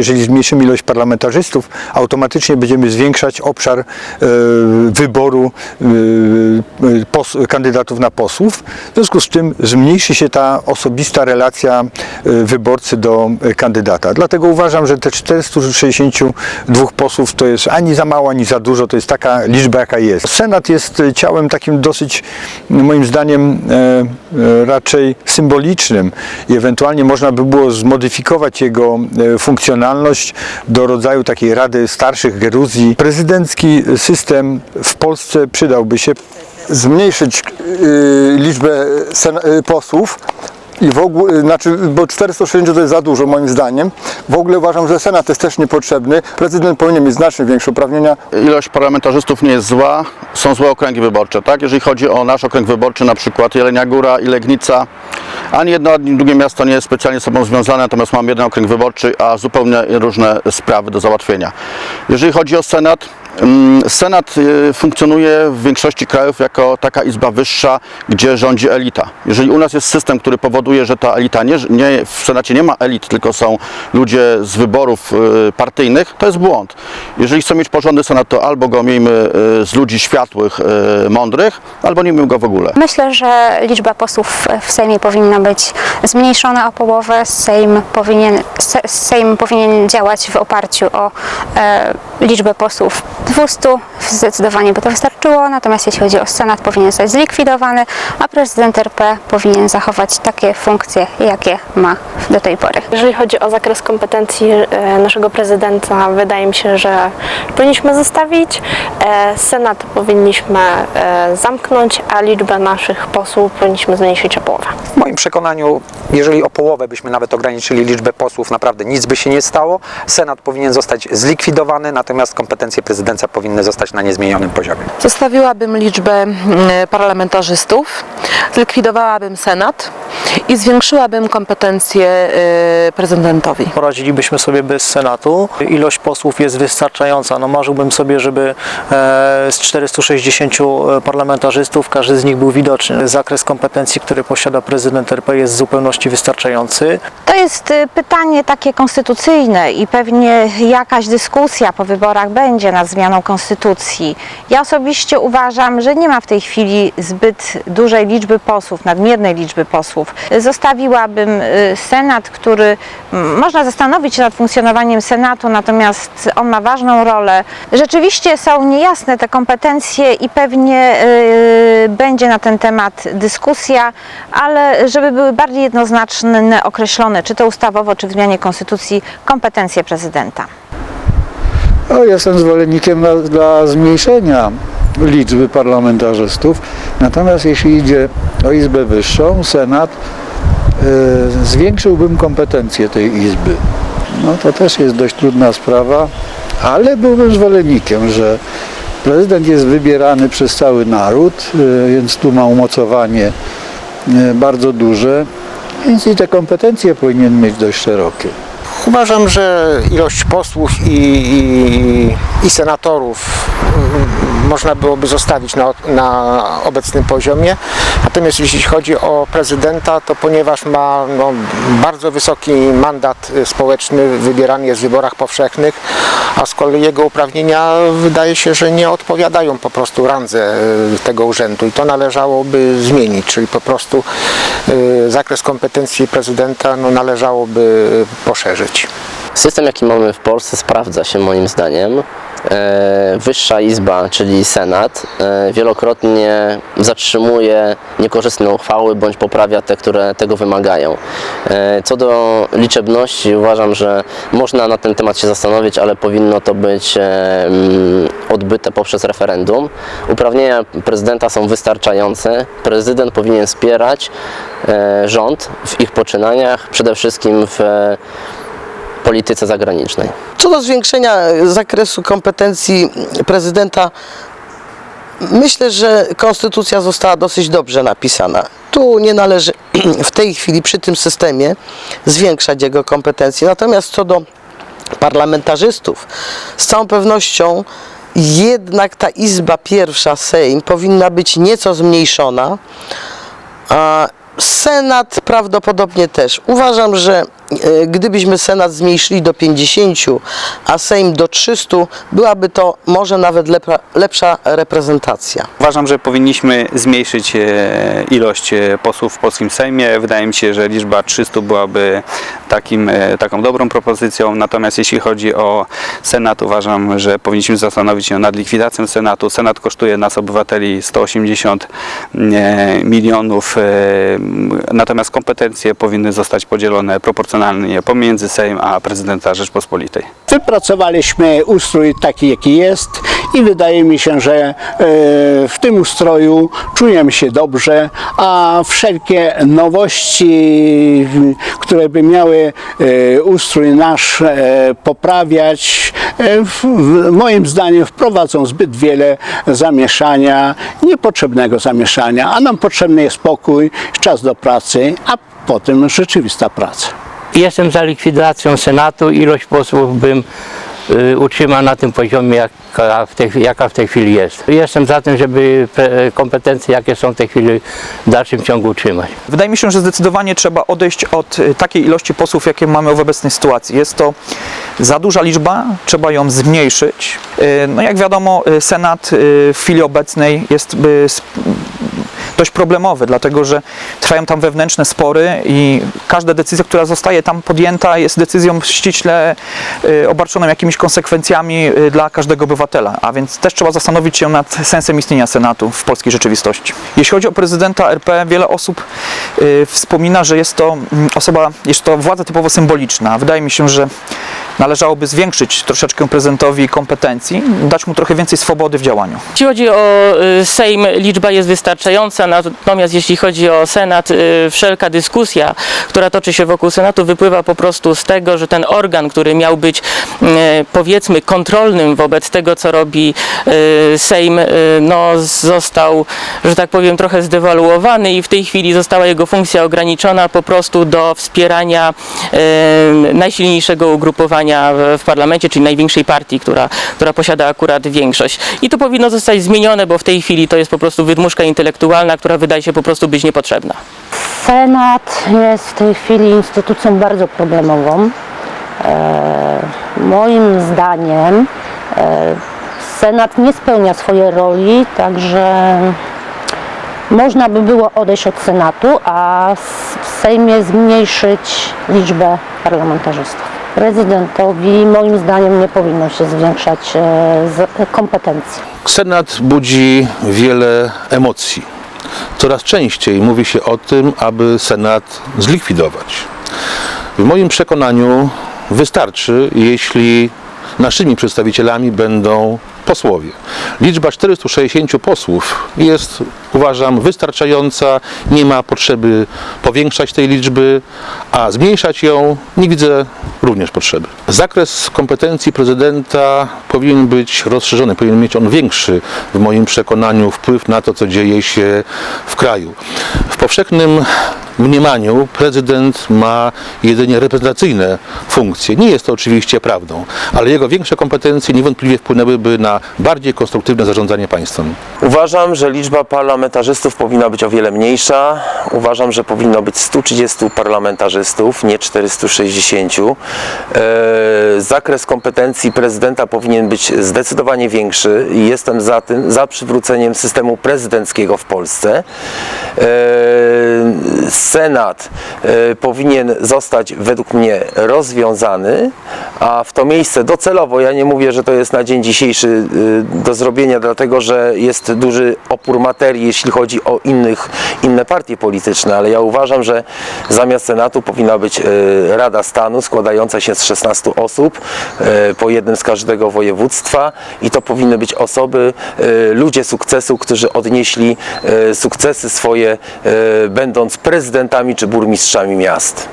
Jeżeli zmniejszymy ilość parlamentarzystów, automatycznie będziemy zwiększać obszar e, wyboru e, e, kandydatów na posłów. W związku z czym zmniejszy się ta osobista relacja wyborcy do kandydata. Dlatego uważam, że te 462 posłów to jest ani za mało, ani za dużo. To jest taka liczba, jaka jest. Senat jest ciałem takim dosyć, moim zdaniem, raczej symbolicznym i ewentualnie można by było zmodyfikować jego e, funkcjonalność do rodzaju takiej Rady Starszych Geruzji. Prezydencki system w Polsce przydałby się. zmniejszyć y, liczbę y, posłów i w ogóle, y, znaczy, bo 460 to jest za dużo moim zdaniem. W ogóle uważam, że Senat jest też niepotrzebny. Prezydent powinien mieć znacznie większe uprawnienia. Ilość parlamentarzystów nie jest zła, są złe okręgi wyborcze, tak? Jeżeli chodzi o nasz okręg wyborczy, na przykład Jelenia Góra i Legnica, ani jedno, ani drugie miasto nie jest specjalnie z sobą związane, natomiast mam jeden okręg wyborczy, a zupełnie różne sprawy do załatwienia. Jeżeli chodzi o Senat, Senat y, funkcjonuje w większości krajów jako taka izba wyższa, gdzie rządzi elita. Jeżeli u nas jest system, który powoduje, że ta elita nie, nie w Senacie nie ma elit, tylko są ludzie z wyborów y, partyjnych, to jest błąd. Jeżeli chcemy mieć porządny Senat, to albo go miejmy y, z ludzi światłych, mądrych, albo nie miejmy go w ogóle. Myślę, że liczba posłów w Sejmie powinna być zmniejszona o połowę. Sejm powinien, Se- Sejm powinien działać w oparciu o e, liczbę posłów 200. Zdecydowanie by to wystarczyło. Natomiast jeśli chodzi o Senat, powinien zostać zlikwidowany, a prezydent RP powinien zachować takie funkcje, jakie ma do tej pory. Jeżeli chodzi o zakres kompetencji e, naszego prezydenta, wydaje mi się, że powinniśmy zostawić. E, Senat powinniśmy e, zamknąć, a liczbę naszych posłów powinniśmy zmniejszyć o połowę. W moim przekonaniu, jeżeli o połowę byśmy nawet ograniczyli liczbę posłów, naprawdę nic by się nie stało. Senat powinien zostać zlikwidowany, natomiast kompetencje prezydenta powinny zostać na niezmienionym poziomie. Zostawiłabym liczbę mm, parlamentarzystów, zlikwidowałabym Senat i zwiększyłabym kompetencje y, prezydentowi. poradzilibyśmy sobie bez Senatu. Ilość posłów jest wystarczająca. No marzyłbym sobie, żeby e, z 460 parlamentarzystów każdy z nich był widoczny. Zakres kompetencji, który posiada prezydent RP jest w zupełności wystarczający. To jest y, pytanie takie konstytucyjne i pewnie jakaś dyskusja po wyborach będzie nad zmianą konstytucji. Ja osobiście uważam, że nie ma w tej chwili zbyt dużej liczby posłów, nadmiernej liczby posłów. Zostawiłabym y, Senat, który można zastanowić się nad funkcjonowaniem Senatu, natomiast on ma ważną rolę. Rzeczywiście są niejasne te kompetencje i pewnie y, będzie na ten temat dyskusja, ale żeby były bardziej jednoznaczne, określone, czy to ustawowo, czy w zmianie konstytucji, kompetencje prezydenta. O, jestem zwolennikiem dla, dla zmniejszenia liczby parlamentarzystów. Natomiast jeśli idzie o Izbę Wyższą, Senat, y, zwiększyłbym kompetencje tej Izby. No to też jest dość trudna sprawa, ale byłbym zwolennikiem, że prezydent jest wybierany przez cały naród, y, więc tu ma umocowanie y, bardzo duże, więc i te kompetencje powinien mieć dość szerokie. Uważam, że ilość posłów i, i, i senatorów można byłoby zostawić na, na obecnym poziomie. Natomiast jeśli chodzi o prezydenta, to ponieważ ma no, bardzo wysoki mandat społeczny, wybierany jest w wyborach powszechnych, a z kolei jego uprawnienia wydaje się, że nie odpowiadają po prostu randze y, tego urzędu i to należałoby zmienić, czyli po prostu y, zakres kompetencji prezydenta no, należałoby poszerzyć. System, jaki mamy w Polsce, sprawdza się moim zdaniem. E, Wyższa Izba, czyli Senat, e, wielokrotnie zatrzymuje niekorzystne uchwały bądź poprawia te, które tego wymagają. E, Co do liczebności, uważam, że można na ten temat się zastanowić, ale powinno to być odbyte poprzez referendum. Uprawnienia prezydenta są wystarczające. Prezydent powinien wspierać rząd w ich poczynaniach, przede wszystkim w polityce zagranicznej. Co do zwiększenia zakresu kompetencji prezydenta, myślę, że konstytucja została dosyć dobrze napisana. Tu nie należy w tej chwili przy tym systemie zwiększać jego kompetencji. Natomiast co do parlamentarzystów, z całą pewnością jednak ta Izba pierwsza, Sejm, powinna być nieco zmniejszona. Senat prawdopodobnie też. Uważam, że e, gdybyśmy Senat zmniejszyli do 50, a Sejm do 300, byłaby to może nawet lepsza reprezentacja. Uważam, że powinniśmy zmniejszyć e, ilość e, posłów w polskim Sejmie. Wydaje mi się, że liczba 300 byłaby takim, taką dobrą propozycją. Natomiast jeśli chodzi o Senat, uważam, że powinniśmy zastanowić się nad likwidacją Senatu. Senat kosztuje nas, obywateli, 180 e, milionów, natomiast kompetencje powinny zostać podzielone proporcjonalnie pomiędzy Sejm a prezydenta Rzeczpospolitej. Wypracowaliśmy ustrój taki, jaki jest i wydaje mi się, że e, w tym ustroju czujemy się dobrze, a wszelkie nowości, które by miały e, ustrój nasz e, poprawiać, moim zdaniem wprowadzą zbyt wiele zamieszania, niepotrzebnego zamieszania, a nam potrzebny jest spokój, czas do pracy, a potem rzeczywista praca. Jestem za likwidacją Senatu. Ilość posłów bym y, utrzymał na tym poziomie, jaka w, tej, jaka w tej chwili jest. Jestem za tym, żeby kompetencje, jakie są w tej chwili, w dalszym ciągu utrzymać. Wydaje mi się, że zdecydowanie trzeba odejść od y, takiej ilości posłów, jakie mamy w obecnej sytuacji. Jest to za duża liczba, trzeba ją zmniejszyć. Y, No jak wiadomo, Senat w chwili obecnej jest dość problemowy, dlatego że trwają tam wewnętrzne spory i każda decyzja, która zostaje tam podjęta jest decyzją ściśle y, obarczoną jakimiś konsekwencjami y, dla każdego obywatela, a więc też trzeba zastanowić się nad sensem istnienia Senatu w polskiej rzeczywistości. Jeśli chodzi o prezydenta RP, wiele osób y, wspomina, że jest to mm, osoba, jest to władza typowo symboliczna. Wydaje mi się, że należałoby zwiększyć troszeczkę prezydentowi kompetencji, dać mu trochę więcej swobody w działaniu. Jeśli chodzi o y, Sejm, liczba jest wystarczająca, natomiast jeśli chodzi o Senat, y, wszelka dyskusja, która toczy się wokół Senatu, wypływa po prostu z tego, że ten organ, który miał być y, powiedzmy kontrolnym wobec tego, co robi Sejm, no, został, że tak powiem, trochę zdewaluowany i w tej chwili została jego funkcja ograniczona po prostu do wspierania najsilniejszego ugrupowania w, parlamencie, czyli największej partii, która, która posiada akurat większość. I to powinno zostać zmienione, bo w tej chwili to jest po prostu wydmuszka intelektualna, która wydaje się po prostu być niepotrzebna. Senat jest w tej chwili instytucją bardzo problemową. E, moim zdaniem e, Senat nie spełnia swojej roli, także można by było odejść od Senatu, a w Sejmie zmniejszyć liczbę parlamentarzystów. Prezydentowi moim zdaniem nie powinno się zwiększać e, z- kompetencji. Senat budzi wiele emocji. Coraz częściej mówi się o tym, aby Senat zlikwidować. W moim przekonaniu wystarczy, jeśli naszymi przedstawicielami będą posłowie. Liczba 460 posłów jest, uważam, wystarczająca. Nie ma potrzeby powiększać tej liczby, a zmniejszać ją nie widzę również potrzeby. Zakres kompetencji prezydenta powinien być rozszerzony, powinien mieć on większy, w moim przekonaniu, wpływ na to, co dzieje się w kraju. W powszechnym mniemaniu prezydent ma jedynie reprezentacyjne funkcje. Nie jest to oczywiście prawdą, ale jego większe kompetencje niewątpliwie wpłynęłyby na bardziej konstruktywne zarządzanie państwem. Uważam, że liczba parlamentarzystów powinna być o wiele mniejsza. Uważam, że powinno być 130 parlamentarzystów, nie 460. E, Zakres kompetencji prezydenta powinien być zdecydowanie większy i jestem za tym, za przywróceniem systemu prezydenckiego w Polsce. E, Senat e, powinien zostać według mnie rozwiązany, a w to miejsce docelowo, ja nie mówię, że to jest na dzień dzisiejszy do zrobienia, dlatego że jest duży opór materii, jeśli chodzi o innych, inne partie polityczne, ale ja uważam, że zamiast Senatu powinna być y, Rada Stanu składająca się z 16 osób, y, po jednym z każdego województwa i to powinny być osoby, y, ludzie sukcesu, którzy odnieśli y, sukcesy swoje, y, będąc prezydentami czy burmistrzami miast.